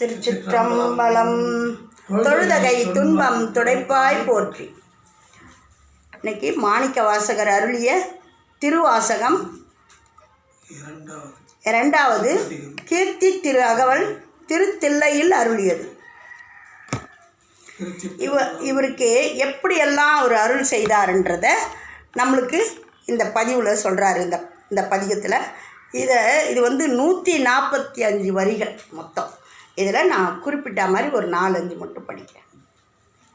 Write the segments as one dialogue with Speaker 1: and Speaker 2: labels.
Speaker 1: திருச்சிற்றம்பலம். தொழுதகை துன்பம் துடைப்பாய் போற்றி. இன்னைக்கு மாணிக்க வாசகர் அருளிய திருவாசகம்.
Speaker 2: இரண்டாவது
Speaker 1: கீர்த்தி திரு அகவல் திருத்தில்லையில் அருளியது. இவ இவருக்கு எப்படியெல்லாம் அவர் அருள் செய்தார்ன்றத நம்மளுக்கு இந்த பதிவில் சொல்கிறாரு இந்த இந்த பதிகத்தில் இதை இது வந்து நூற்றி நாற்பத்தி அஞ்சு வரிகள் மொத்தம். இதில் நான் குறிப்பிட்ட மாதிரி ஒரு நாலஞ்சு மட்டும் படிக்கிறேன்.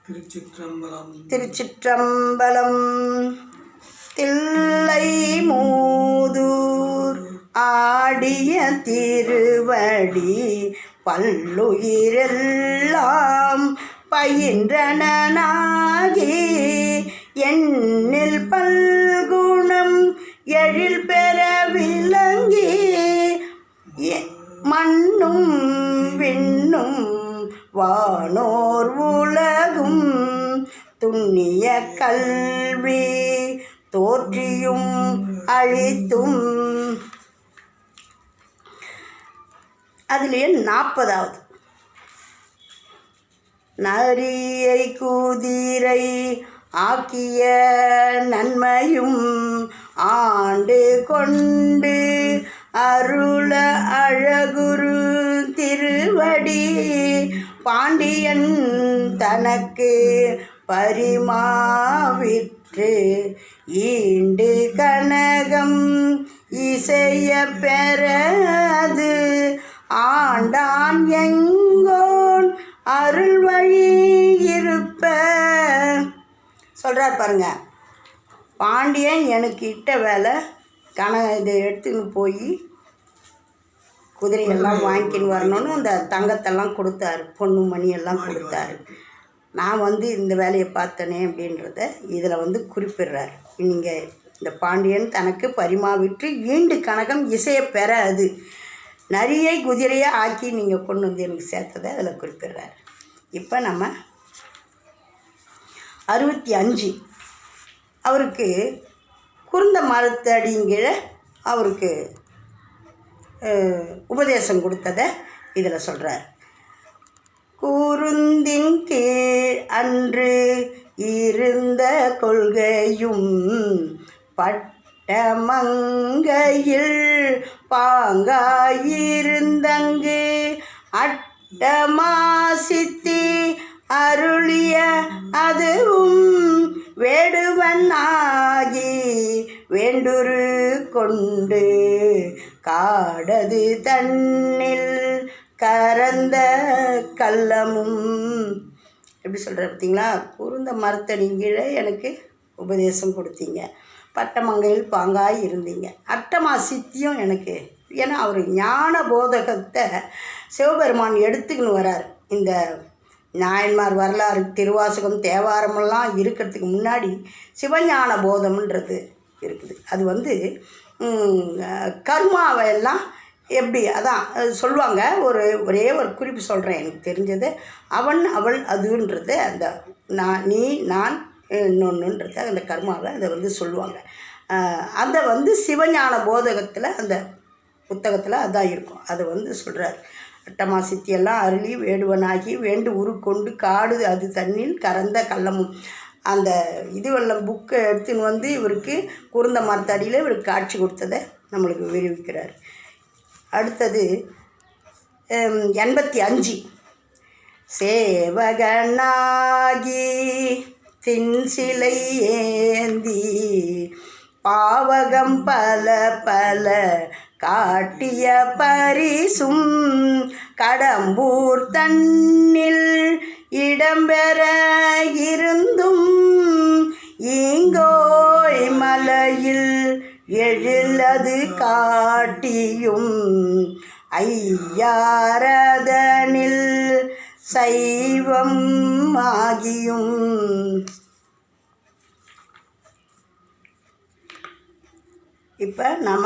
Speaker 2: திருச்சிற்றம்பலம்.
Speaker 1: திருச்சிற்றம்பலம் தில்லை மூதூர் ஆடிய திருவடி பல்லுயிரெல்லாம் பயின்றனாகி எண்ணில் வானோர் உலகும் துண்ணிய கல்வி தோற்றியும் அழித்தும். அதுலேயே நாற்பதாவது. நரியை குதிரை ஆக்கிய நன்மையும் ஆண்டு கொண்டு அருள அழகுரு திருவடி. பாண்டியன் தனக்கு பரிமாவிற்று ஈண்டு கனகம் இசைய பெறது. ஆண்டான் எங்கோன் அருள் வழி இருப்ப. சொல்கிறார் பாருங்க. பாண்டியன் எனக்கு இட்ட வேலை கன இதை எடுத்துன்னு போய் குதிரையெல்லாம் வாங்கின்னு வரணும்னு அந்த தங்கத்தெல்லாம் கொடுத்தாரு. பொண்ணு மணியெல்லாம் கொடுத்தாரு. நான் வந்து இந்த வேலையை பார்த்தனே அப்படின்றத இதில் வந்து குறிப்பிடுறார். நீங்கள் இந்த பாண்டியன் தனக்கு பரிமாவிற்று ஈண்டு கணக்கம் இசையை பெற அது. நரியை குதிரையை ஆக்கி நீங்கள் கொண்டு வந்து எனக்கு சேர்த்ததை அதில் குறிப்பிடுறார். இப்போ நம்ம அறுபத்தி அஞ்சு. அவருக்கு குருந்த மரத்தடிங்கிற அவருக்கு உபதேசம் கொடுத்ததை இதில் சொல்கிறார் கூருந்தின் கீழ் அன்று இருந்த கொள்கையும் பட்டமங்கையில் பாங்காயிருந்தங்கு அட்டமாசித்தி அருளிய அதுவும் வேடுவனாகி வேண்டுரு கொண்டு காடது தன்னில் கரந்த கள்ளமும். எப்படி சொல்கிற பார்த்தீங்களா? குருந்த மரத்தடிங்கீழே எனக்கு உபதேசம் கொடுத்தீங்க. பட்டமங்கையில் பாங்காய் இருந்தீங்க. அட்டமா சித்தியும் எனக்கு. ஏன்னா அவர் ஞான போதகத்தை சிவபெருமான் எடுத்துக்கின்னு வரார். இந்த நாயன்மார் வரலாறு திருவாசகம் தேவாரமெல்லாம் இருக்கிறதுக்கு முன்னாடி சிவஞான போதம்ன்றது இருக்குது. அது வந்து கர்மாவை எல்லாம் எப்படி அதான் அது சொல்லுவாங்க. ஒரு ஒரே ஒரு குறிப்பு சொல்கிறேன் எனக்கு தெரிஞ்சது அவன் அவள் அதுன்றது அந்த நான் நீ நான் இன்னொன்றுன்றது அந்த கர்மாவை அதை வந்து சொல்லுவாங்க. அதை வந்து சிவஞான போதகத்தில் அந்த புத்தகத்தில் அதான் இருக்கும். அதை வந்து சொல்கிறார் அட்டமா சித்தியெல்லாம் அருளி வேடுவனாகி வேண்டு உருக்கொண்டு காடு அது தண்ணில் கறந்த கள்ளமும். அந்த இது வெள்ளம் புக்கை எடுத்துன்னு வந்து இவருக்கு குருந்த மரத்தடியில் இவருக்கு காட்சி கொடுத்ததை நம்மளுக்கு விரிவிக்கிறார். அடுத்தது எண்பத்தி அஞ்சு. சேவகனாகி தின்சிலை ஏந்தி பாவகம் பல பல காட்டிய பரிசும் கடம்பூர் தன்னில் இடம்பெற இருந்தும் ஈங்கோய் மலையில் எழிலது காட்டியும் ஐயாரதனில் சைவம் ஆகியும். இப்போ நம்ம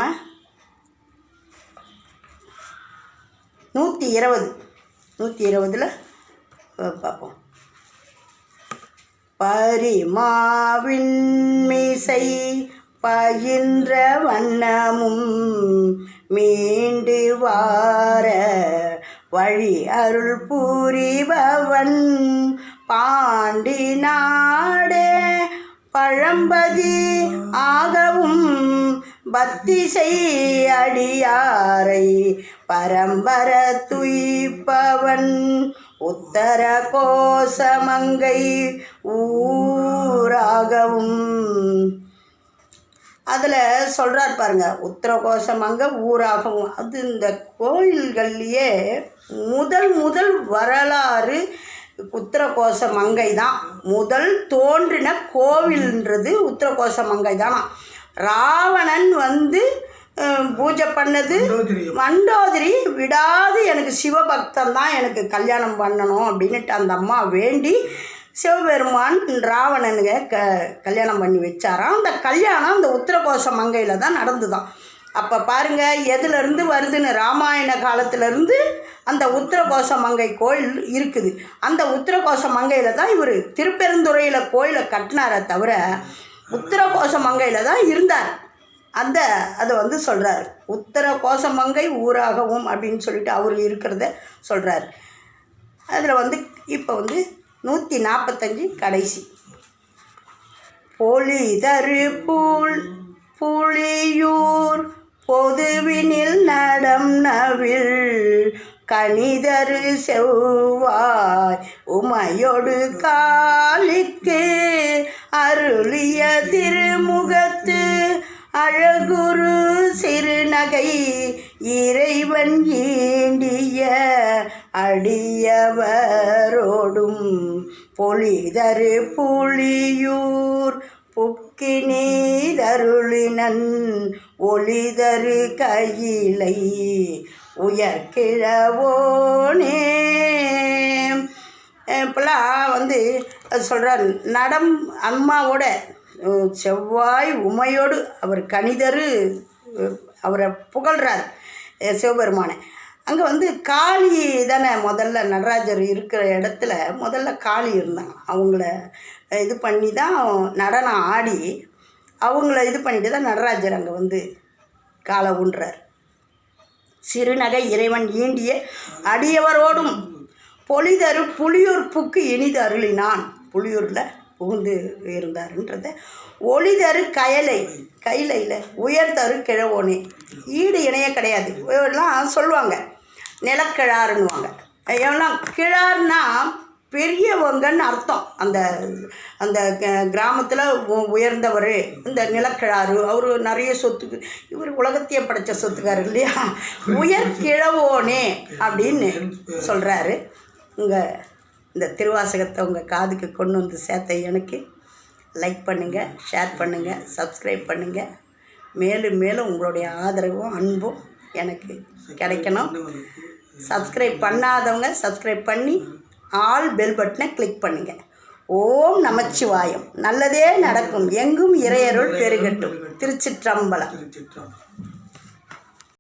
Speaker 1: நூற்றி இருபது. நூற்றி இருபதில் பார்ப்போம் பரிமாவின் மீசை பயின்ற வண்ணமும் மீண்டு வார வழி அருள் புரிபவன் பாண்டி நாடே பழம்பதி ஆகவும் பக்தி செய் அடியாரை பரம்பர துய்ப்பவன். உத்தர கோசமங்கை ஊராகவும். அதில் சொல்கிறார் பாருங்க உத்தரகோசமங்க ஊராகவும். அது இந்த கோயில்கள்லையே முதல் முதல் வரலாறு உத்தரகோச மங்கை தான். முதல் தோன்றின கோவில்ன்றது உத்தரகோச மங்கை தானா. ராவணன் வந்து பூஜை பண்ணது மண்டோதரி. விடாது எனக்கு சிவபக்தன் தான் எனக்கு கல்யாணம் பண்ணணும் அப்படின்னுட்டு அந்த அம்மா வேண்டி சிவபெருமான் ராவணனுங்க க கல்யாணம் பண்ணி வச்சாராம். அந்த கல்யாணம் அந்த உத்தரகோச மங்கையில் தான் நடந்துதான். அப்போ பாருங்கள் எதுலேருந்து வருதுன்னு ராமாயண காலத்துலேருந்து அந்த உத்தரகோச மங்கை கோயில் இருக்குது. அந்த உத்தரகோச மங்கையில் தான் இவர் திருப்பெருந்துறையில் கோயிலை கட்டினாரே தவிர உத்தரகோச மங்கையில் தான் இருந்தார். அந்த அதை வந்து சொல்கிறார் உத்தர கோசமங்கை ஊராகவும் அப்படின்னு சொல்லிட்டு அவர் இருக்கிறத சொல்கிறார் அதில் வந்து இப்போ வந்து நூற்றி நாற்பத்தஞ்சு கடைசி. பொலிதரு பூல் புலியூர் பொதுவினில் நடம் நவில் கணிதரு செவ்வாய் உமையொடு காலிக்கு அருளிய திருமுகத்து அழகுரு சிறுநகை இறைவன் ஈண்டிய அடியவரோடும் பொலிதரு புலியூர் புக்கினீதருளினன் ஒளிதரு கையிலை உயர்கிழவோனே. இப்போலாம் வந்து சொல்கிறார் நடம் அம்மாவோட செவ்வாய் உமையோடு அவர் கணிதரு அவரை புகழ்கிறார் சிவபெருமானை. அங்கே வந்து காளி தானே முதல்ல நடராஜர் இருக்கிற இடத்துல முதல்ல காளி இருந்தாங்க அவங்கள இது பண்ணி தான் நடனம் ஆடி அவங்கள இது பண்ணிட்டு தான் நடராஜர் அங்கே வந்து காலை ஊன்றார். சிறுநகை இறைவன் ஈண்டிய அடியவரோடும் பொலிதரு புலியூர்ப்புக்கு இனிது அருளினான். புளியூரில் புகுந்து இருந்தாருன்றத ஒளி தரு கயலை கைலையில் உயர்தரு கிழவோனே. ஈடு இணைய கிடையாது. எல்லாம் சொல்லுவாங்க. நிலக்கிழாருன்னுவாங்க எல்லாம் கிழார்னா பெரியவங்கன்னு அர்த்தம். அந்த அந்த கிராமத்தில் உயர்ந்தவர் இந்த நிலக்கிழாறு அவர் நிறைய சொத்துக்கு இவர் உலகத்தையே படைச்ச சொத்துக்காரு இல்லையா? உயர் கிழவோனே அப்படின்னு சொல்கிறாரு இங்கே இந்த திருவாசகத்தை உங்கள் காதுக்கு கொண்டு வந்து சேர்த்த எனக்கு லைக் பண்ணுங்கள் ஷேர் பண்ணுங்கள் சப்ஸ்கிரைப் பண்ணுங்கள் மேலும் மேலும் உங்களுடைய ஆதரவும் அன்பும் எனக்கு கிடைக்கணும். சப்ஸ்கிரைப் பண்ணாதவங்க சப்ஸ்கிரைப் பண்ணி ஆல் பெல் பட்டனை கிளிக் பண்ணுங்கள் ஓம் நமச்சிவாயம். நல்லதே நடக்கும். எங்கும் இறையருள் பெருகட்டும். திருச்சிற்றம்பலம்.
Speaker 2: திருச்சிற்றம்